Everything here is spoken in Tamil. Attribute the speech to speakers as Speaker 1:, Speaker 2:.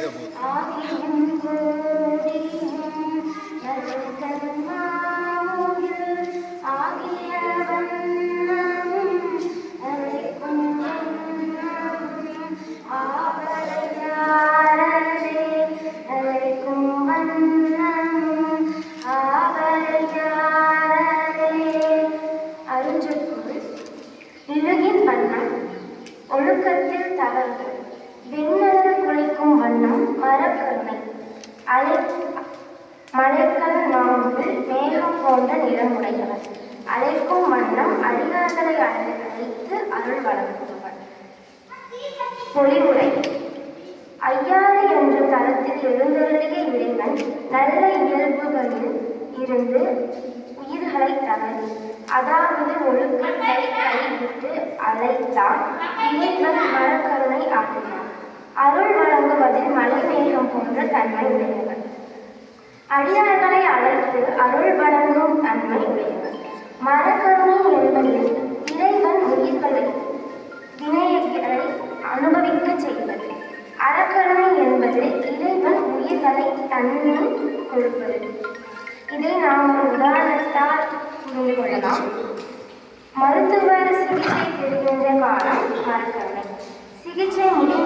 Speaker 1: செய்த போது ஒழுக்கத்தில் தவறு விண்ண அலை மலைக்கல் நாம்பில் மேகம் போன்ற நிறமுடையவர் அழைக்கும் வண்ணம் அதிகாரங்களை அழைத்து அருள் வழங்குபவர். பொலிவுரை ஐயாறு என்ற தளத்தில் எழுந்தருளிய இறைவன் நல்ல இயல்புகளில் இருந்து உயிர்களை தவறி அதாவது ஒழுக்கத்தை கைவிட்டு அழைத்தான் இறைவன் மரக்கருணை ஆக்கினார். அருள் வழங்குவதில் மலைமேகம் போன்ற தன்மை உடையவர் அடியார்களை அழைத்து அருள் வழங்கும் தன்மை உடையவர் மரக்கருணை என்பது இறைவன் உயிர்களை வினைகளை அனுபவிக்க செய்வது. அறக்கருணை என்பது இறைவன் உயிர்களை தன்னில் கொடுப்பது. இதை நாம் உதாரணத்தால் புரிந்து கொள்ளலாம். மருத்துவர் சிகிச்சை பெறுகின்ற காலம் மரக்கருணை. சிகிச்சை முடிவு